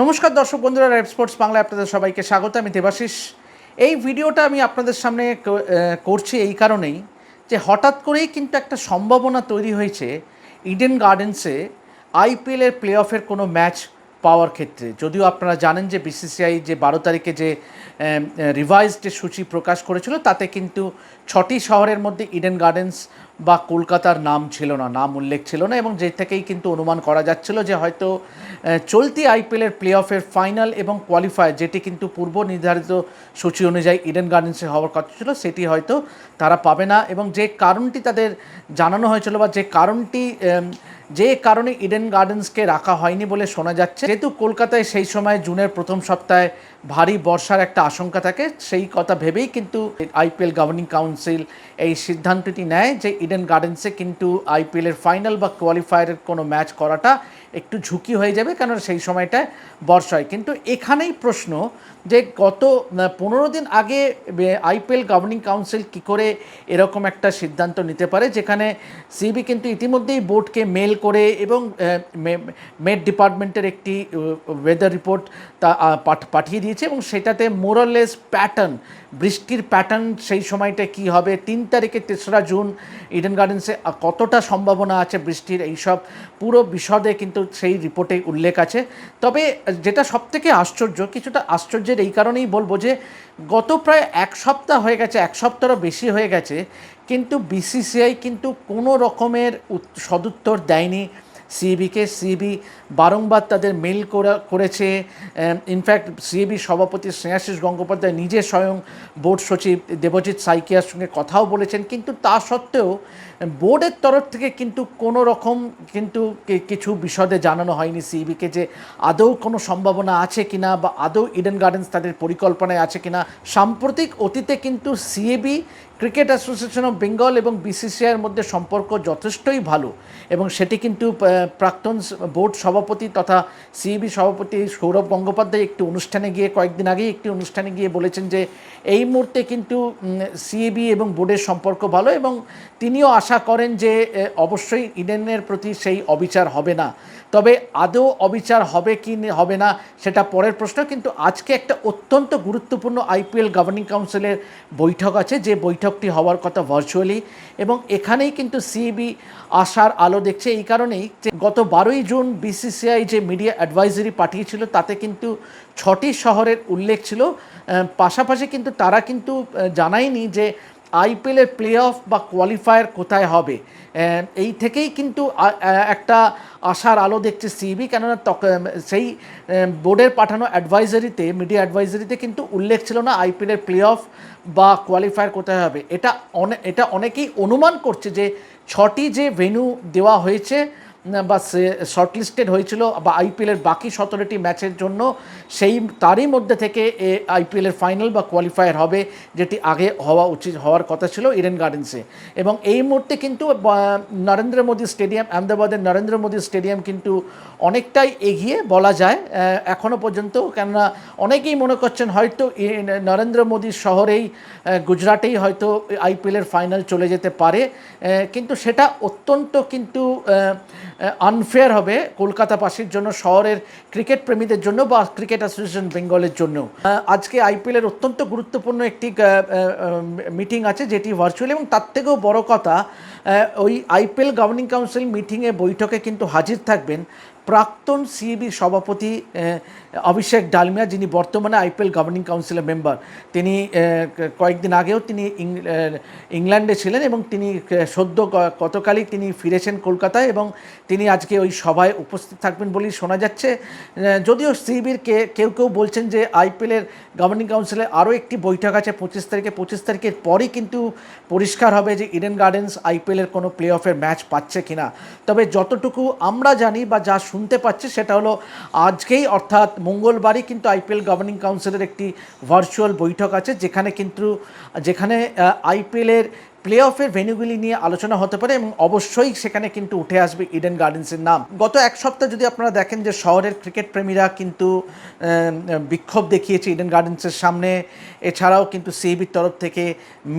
নমস্কার দর্শক বন্ধুরা রেড স্পোর্টস বাংলায় আপনাদের সবাইকে স্বাগত, আমি দেবাশিস। এই ভিডিওটা আমি আপনাদের সামনে করছি এই কারণেই যে হঠাৎ করেই কিন্তু একটা সম্ভাবনা তৈরি হয়েছে ইডেন গার্ডেন্সে আইপিএলের প্লে অফের কোনো ম্যাচ পাওয়ার ক্ষেত্রে। যদিও আপনারা জানেন যে বিসিসিআই যে বারো তারিখে যে রিভাইজড যে সূচি প্রকাশ করেছিল, তাতে কিন্তু ছটি শহরের মধ্যে ইডেন গার্ডেন্স বা কলকাতার নাম ছিল না, নাম উল্লেখ ছিল না এবং যে থেকেই কিন্তু অনুমান করা যাচ্ছিল যে হয়তো চলতি আইপিএলের প্লে অফের ফাইনাল এবং কোয়ালিফায়ার যেটি কিন্তু পূর্ব নির্ধারিত সূচি অনুযায়ী ইডেন গার্ডেন্সে হওয়ার কথা ছিল, সেটি হয়তো তারা পাবে না এবং যে কারণটি তাদের জানানো হয়েছিল বা যে কারণটি যে কারণে ইডেন গার্ডেন্সকে রাখা হয়নি বলে শোনা যাচ্ছে। যেহেতু কলকাতায় সেই সময় জুনের প্রথম সপ্তাহে ভারী বর্ষার একটা আশঙ্কা থাকে, সেই কথা ভেবেই কিন্তু আইপিএল গভর্নিং কাউন্সিল এই সিদ্ধান্তটি নেয় যে ইডেন গার্ডেন্সে কিন্তু আইপিএলের ফাইনাল বা কোয়ালিফায়ারের কোনো ম্যাচ করাটা একটু ঝুঁকি হয়ে যাবে কারণ সেই সময়টায় বর্ষা হয়। কিন্তু এখানেই প্রশ্ন যে গত পনেরো দিন আগে আইপিএল গভর্নিং কাউন্সিল কি করে এরকম একটা সিদ্ধান্ত নিতে পারে, যেখানে সিবি কিন্তু ইতিমধ্যেই বোর্ডকে মেল করে এবং মেড ডিপার্টমেন্টের একটি ওয়েদার রিপোর্ট তা পাঠ- পাঠিয়ে দিয়েছে। এবং সেটাতে মোরালেস প্যাটার্ন বৃষ্টির প্যাটার্ন সেই সময়টা কি হবে? তিন তারিখে তেসরা জুন ইডেন গার্ডেন্সে কতটা সম্ভাবনা আছে বৃষ্টির? এইসব পুরো বিশদে কিন্তু সেই রিপোর্টে উল্লেখ আছে। তবে যেটা সবথেকে আশ্চর্য, কিছুটা আশ্চর্যের এই কারণেই বলব যে, গত প্রায় এক সপ্তাহ হয়ে গেছে, এক সপ্তাহরও বেশি হয়ে গেছে, কিন্তু বিসিসিআই কিন্তু কোনো রকমের সদুত্তর দেয়নি। সিবিকে, সিবি বারংবার তাদের মেল করা, করেছে। ইনফ্যাক্ট সিবি সভাপতি স্নেহাশিস গঙ্গোপাধ্যায় নিজে স্বয়ং বোর্ড সচিব দেবজিৎ সাইকিয়ার সঙ্গে কথাও বলেছেন। কিন্তু তা সত্ত্বেও বোর্ডের তরফ থেকে কিন্তু কোনো রকম কিন্তু কিছু বিশদে জানানো হয়নি সিবিকে যে আদৌ কোনো সম্ভাবনা আছে কিনা বা আদৌ ইডেন গার্ডেন্স তাদের পরিকল্পনায় আছে কিনা। সাম্প্রতিক অতীতে কিন্তু CAB cricket association of Bengal এবং বিসিসিআইয়ের মধ্যে সম্পর্ক যথেষ্টই ভালো এবং সেটি কিন্তু প্রাক্তন বোর্ড সভাপতি তথা সিইবি সভাপতি সৌরভ গঙ্গোপাধ্যায় একটি অনুষ্ঠানে গিয়ে কয়েকদিন আগেই একটি অনুষ্ঠানে গিয়ে বলেছেন যে এই মুহূর্তে কিন্তু সিএবি এবং বোর্ডের সম্পর্ক ভালো এবং তিনিও আশা করেন যে অবশ্যই ইডেনের প্রতি সেই অবিচার হবে না। তবে আদৌ অবিচার হবে কি হবে না সেটা পরের প্রশ্ন, কিন্তু আজকে একটা অত্যন্ত গুরুত্বপূর্ণ আইপিএল গভর্নিং কাউন্সিলের বৈঠক আছে, যে বৈঠকটি হওয়ার কথা ভার্চুয়ালি এবং এখানেই কিন্তু সিবি আসার আলো দেখছে। এই কারণেই যে গত বারোই জুন বিসিসিআই যে মিডিয়া অ্যাডভাইজারি পাঠিয়েছিল, তাতে কিন্তু ছটি শহরের উল্লেখ ছিল। পাশাপাশি কিন্তু তারা কিন্তু জানায়নি যে আইপিএলের প্লে অফ বা কোয়ালিফায়ার কোথায় হবে? এই থেকেই কিন্তু একটা আশার আলো দেখছে সিবি, কেননা সেই বোর্ডের পাঠানো অ্যাডভাইজারিতে মিডিয়া অ্যাডভাইজারিতে কিন্তু উল্লেখ ছিল না আইপিএলের প্লে অফ বা কোয়ালিফায়ার কোথায় হবে। এটা অনে, এটা অনেকেই অনুমান করছে যে ছটি যে ভেন্যু দেওয়া হয়েছে বা শর্টলিস্টেড হয়েছিল বা আইপিএলের বাকি সতেরোটি ম্যাচের জন্য সেই, তারই মধ্যে থেকে এ আইপিএলের ফাইনাল বা কোয়ালিফায়ার হবে, যেটি আগে হওয়া উচিত, হওয়ার কথা ছিল ইডেন গার্ডেন্সে। এবং এই মুহূর্তে কিন্তু নরেন্দ্র মোদী স্টেডিয়াম, আহমেদাবাদের নরেন্দ্র মোদী স্টেডিয়াম কিন্তু অনেকটাই এগিয়ে বলা যায় এখনও পর্যন্ত। কেননা, অনেকেই মনে করছেন হয়তো নরেন্দ্র মোদীর শহরেই গুজরাটেই হয়তো আইপিএলের ফাইনাল চলে যেতে পারে কিন্তু সেটা অত্যন্ত কিন্তু আনফেয়ার হবে কলকাতাবাসীর জন্য, শহরের ক্রিকেট প্রেমীদের জন্য বা ক্রিকেট অ্যাসোসিয়েশন বেঙ্গলের জন্য। আজকে আইপিএলের অত্যন্ত গুরুত্বপূর্ণ একটি মিটিং আছে, যেটি ভার্চুয়াল এবং তার থেকেও বড় কথা ওই আইপিএল গভর্নিং কাউন্সিল মিটিংয়ে বৈঠকে কিন্তু হাজির থাকবেন প্রাক্তন সিইবি সভাপতি অভিষেক ডালমিয়া, যিনি বর্তমানে আইপিএল গভর্নিং কাউন্সিলের মেম্বার তিনি কয়েকদিন আগেও তিনি ইংল্যান্ডে ছিলেন এবং তিনি সদ্য গতকালই তিনি ফিরেছেন কলকাতায় এবং তিনি আজকে ওই সভায় উপস্থিত থাকবেন বলেই শোনা যাচ্ছে। যদিও সিবির কে, কেউ কেউ বলছেন যে আইপিএলের গভর্নিং কাউন্সিলে আরও একটি বৈঠক আছে পঁচিশ তারিখে, পঁচিশ তারিখের পরই কিন্তু পরিষ্কার হবে যে ইডেন গার্ডেন্স আইপিএলের কোনো প্লে অফের ম্যাচ পাচ্ছে কিনা। তবে যতটুকু আমরা জানি বা যা শুনতে পাচ্ছে, সেটা হলো আজকেই, অর্থাৎ মঙ্গলবারই কিন্তু আইপিএল গভর্নিং কাউন্সিলের একটি ভার্চুয়াল বৈঠক আছে, যেখানে কিন্তু, যেখানে আইপিএলের প্লে অফের ভেন্যুগুলি নিয়ে আলোচনা হতে পারে এবং অবশ্যই সেখানে কিন্তু উঠে আসবে ইডেন গার্ডেন্সের নাম। গত এক সপ্তাহ যদি আপনারা দেখেন যে শহরের ক্রিকেট প্রেমীরা কিন্তু বিক্ষোভ দেখিয়েছে ইডেন গার্ডেন্সের সামনে। এছাড়াও কিন্তু সিএবির তরফ থেকে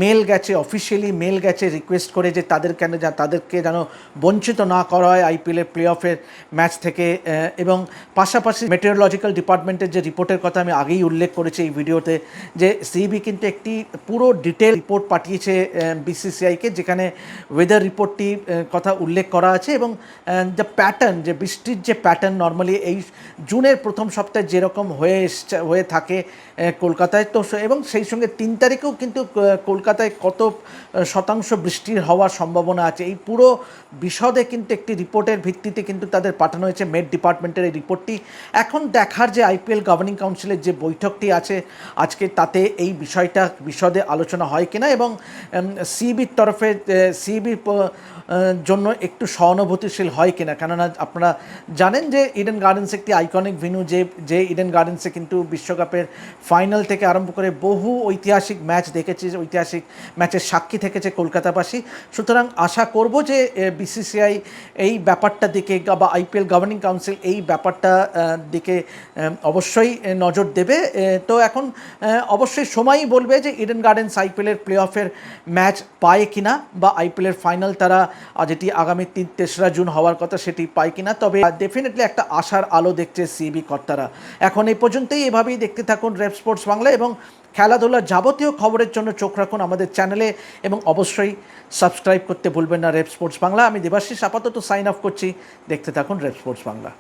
মেল গেছে অফিসিয়ালি মেল গেছে রিকোয়েস্ট করে যে তাদের কেন তাদেরকে যেন বঞ্চিত না করা হয় আইপিএলের প্লে অফের ম্যাচ থেকে। এবং পাশাপাশি মেটেরিওলজিক্যাল ডিপার্টমেন্টের যে রিপোর্টের কথা আমি আগেই উল্লেখ করেছি এই ভিডিওতে যে সিবি কিন্তু একটি পুরো ডিটেল রিপোর্ট পাঠিয়েছে বিসিসিআইকে যেখানে ওয়েদার রিপোর্টটি কথা উল্লেখ করা আছে এবং দ্য প্যাটার্ন যে বৃষ্টির যে প্যাটার্ন নর্মালি এই জুনের প্রথম সপ্তাহে যেরকম হয়ে এসছে, হয়ে থাকে কলকাতায়, তো এবং সেই সঙ্গে তিন তারিখেও কিন্তু কলকাতায় কত শতাংশ বৃষ্টির হওয়ার সম্ভাবনা আছে। এই পুরো বিশদে কিন্তু একটি রিপোর্টের ভিত্তিতে কিন্তু তাদের পাঠানো হয়েছে মেট ডিপার্টমেন্টের এই রিপোর্টটি এখন দেখার যে আইপিএল গভর্নিং কাউন্সিলের যে বৈঠকটি আছে, আজকে তাতে এই বিষয়টা বিশদে আলোচনা হয় কিনা এবং সিবির তরফে সিবি জন্য একটু সহানুভূতিশীল হয় কিনা? কেননা আপনারা জানেন যে ইডেন গার্ডেন্স একটি আইকনিক ভেন্যু যে যে ইডেন গার্ডেন্সে কিন্তু বিশ্বকাপের ফাইনাল থেকে আরম্ভ করে বহু ঐতিহাসিক ম্যাচ দেখেছে, ঐতিহাসিক ম্যাচের সাক্ষী থেকেছে কলকাতাবাসী। সুতরাং আশা করব যে বিসিসিআই এই ব্যাপারটা দিকে বা আইপিএল গভর্নিং কাউন্সিল এই ব্যাপারটা দিকে অবশ্যই নজর দেবে। তো এখন অবশ্যই সময়ই বলবে যে ইডেন গার্ডেন্স আইপিএলের প্লে অফের ম্যাচ পায় কিনা বা আইপিএলের ফাইনাল তারা যেটি আগামী তিন তেসরা জুন হওয়ার কথা সেটি পায় কিনা, তবে ডেফিনেটলি একটা আশার আলো দেখছে সিবি কর্তারা। এখন এই পর্যন্তই, এভাবেই দেখতে থাকুন রেপ স্পোর্টস বাংলা এবং খেলাধুলার যাবতীয় খবরের জন্য চোখ রাখুন আমাদের চ্যানেলে এবং অবশ্যই সাবস্ক্রাইব করতে ভুলবেন না রেপ স্পোর্টস বাংলা। আমি দেবাশিস, আপাতত সাইন অফ করছি। দেখতে থাকুন রেপ স্পোর্টস বাংলা।